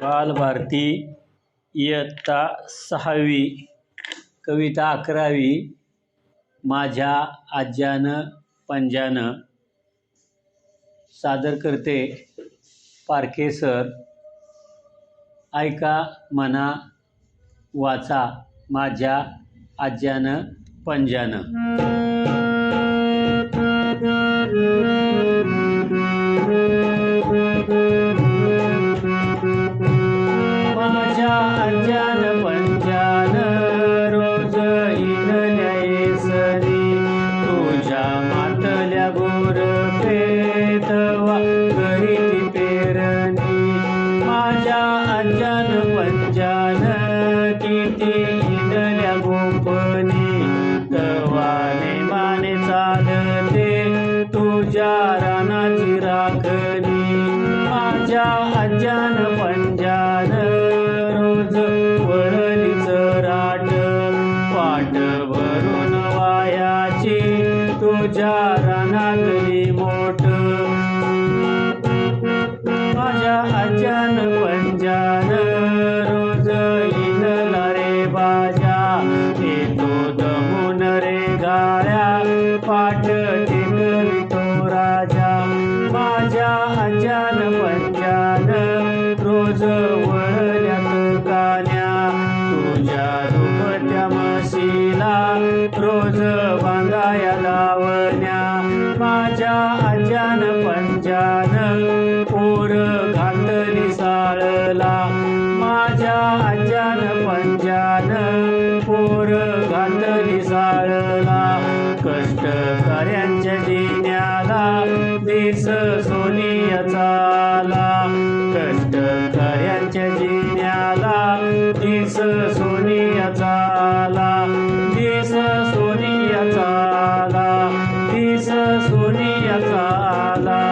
बालभारती इयत्ता सहावी कविता अकरावी माझ्या आज्यानं पंजानं. सादर करते पारखे सर ऐका म्हणा वाचा माझ्या आज्यानं पंजानं. रानाची माझ्या आज्यान पंजान रोज वळलीच राट. पाट भरून वायाची तुझ्या रानातली मोठ माझ्या आज्यान पंजान माझ्या पंचान रोज वळल्यात कान्या. तुझ्या दुखत्या मशीला रोज बांधाया लावण्या माझ्या आज्यान पंचान पोर घातली साळला. माझ्या आज्यान पंचान पोर घातली साळला. कष्टकऱ्यांच्या जिन्याला दिस चाला कष्टकऱ्यांच्या जिन्याला दिस सोनिया चाला दिस सोनिया चाला दिस सोनिया चाला